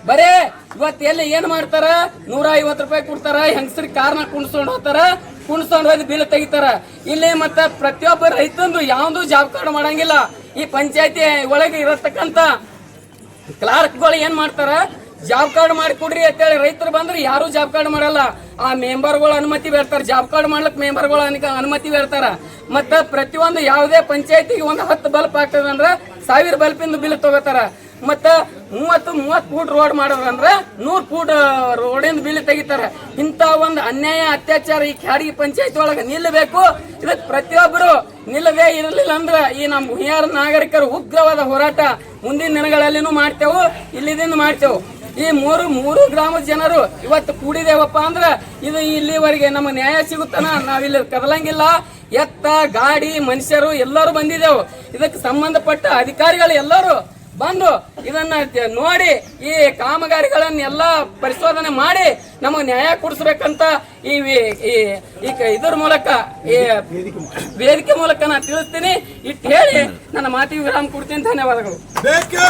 G: ಬರೇ ಇವತ್ತು ಎಲ್ಲಿ ಏನ್ ಮಾಡ್ತಾರ? ನೂರ ಐವತ್ತು ರೂಪಾಯಿ ಕೊಡ್ತಾರ, ಹೆಂಗಸರಿ ಕಾರ್ನ ಕುಣಿಸ್ಕೊಂಡು ಹೋಗ್ತಾರ, ಕುಣಿಸ್ಕೊಂಡು ಹೋಗಿ ಬಿಲ್ ತೆಗಿತಾರ. ಇಲ್ಲಿ ಮತ್ತೆ ಪ್ರತಿಯೊಬ್ಬ ರೈತಂದು ಯಾವ್ದು ಜಾಬ್ ಕಾರ್ಡ್ ಮಾಡಂಗಿಲ್ಲ. ಈ ಪಂಚಾಯತಿ ಒಳಗೆ ಇರತಕ್ಕಂತ ಕ್ಲಾರ್ಕ್ಗಳು ಏನ್ ಮಾಡ್ತಾರ? ಜಾಬ್ ಕಾರ್ಡ್ ಮಾಡಿ ಕೊಡ್ರಿ ಅಂತೇಳಿ ರೈತರು ಬಂದ್ರೆ ಯಾರು ಜಾಬ್ ಕಾರ್ಡ್ ಮಾಡಲ್ಲ. ಆ ಮೆಂಬರ್ಗಳು ಅನುಮತಿ ಬೇಡ್ತಾರೆ. ಜಾಬ್ ಕಾರ್ಡ್ ಮಾಡ್ಲಿಕ್ಕೆ ಮೆಂಬರ್ಗಳು ಅನುಮತಿ ಬೇಡ್ತಾರ. ಮತ್ತ ಪ್ರತಿಯೊಂದು ಯಾವುದೇ ಪಂಚಾಯತಿಗೆ ಒಂದು ಹತ್ತು ಬಲ್ಪ್ ಆಗ್ತದಂದ್ರ ಸಾವಿರ ಬಲ್ಪಿಂದ ಬಿಲ್ ತಗೋತಾರ. ಮತ್ತ ಮೂವತ್ತು ಮೂವತ್ತು ಫೂಟ್ ರೋಡ್ ಮಾಡೋದಂದ್ರ ನೂರ್ ಫೂಟ್ ರೋಡಿಂದ ಬಿಲ್ ತೆಗಿತಾರ. ಇಂತ ಒಂದು ಅನ್ಯಾಯ, ಅತ್ಯಾಚಾರ ಈ ಕ್ಯಾಡಗಿ ಪಂಚಾಯತ್ ಒಳಗ ನಿಲ್ಲಬೇಕು. ಇದಕ್ಕೆ ಪ್ರತಿಯೊಬ್ಬರು ನಿಲ್ಲದೇ ಇರಲಿಲ್ಲ ಅಂದ್ರೆ ಈ ನಮ್ಮ ಹುಯ್ಯಾರ ನಾಗರಿಕರು ಉಗ್ರವಾದ ಹೋರಾಟ ಮುಂದಿನ ದಿನಗಳಲ್ಲಿನೂ ಮಾಡ್ತೇವೆ, ಇಲ್ಲಿದಿಂದ ಮಾಡ್ತೇವು. ಈ ಮೂರು ಮೂರು ಗ್ರಾಮದ ಜನರು ಇವತ್ತು ಕೂಡಿದೇವಪ್ಪ ಅಂದ್ರೆ ಇದು ಇಲ್ಲಿವರೆಗೆ ನಮ್ಮ ನ್ಯಾಯ ಸಿಗುತ್ತಾನ? ನಾವಿಲ್ಲಿ ಕದಲಂಗಿಲ್ಲ. ಎತ್ತ, ಗಾಡಿ, ಮನುಷ್ಯರು ಎಲ್ಲರೂ ಬಂದಿದ್ದೆವು. ಇದಕ್ಕೆ ಸಂಬಂಧಪಟ್ಟ ಅಧಿಕಾರಿಗಳು ಎಲ್ಲರೂ ಬಂದು ಇದನ್ನ ನೋಡಿ ಈ ಕಾಮಗಾರಿಗಳನ್ನೆಲ್ಲ ಪರಿಶೋಧನೆ ಮಾಡಿ ನಮಗೆ ನ್ಯಾಯ ಕೊಡಿಸ್ಬೇಕಂತ ಈ ಈ ಇದ್ರ ಮೂಲಕ ಈ ವೇದಿಕೆ ಮೂಲಕ ನಾನು ತಿಳಿಸ್ತೀನಿ. ಇಟ್ಟು ಹೇಳಿ ನನ್ನ ಮಾತಿಗೆ ವಿರಾಮ ಕೊಡ್ತೀನಿ. ಧನ್ಯವಾದಗಳು.
B: ಬೇಕೇ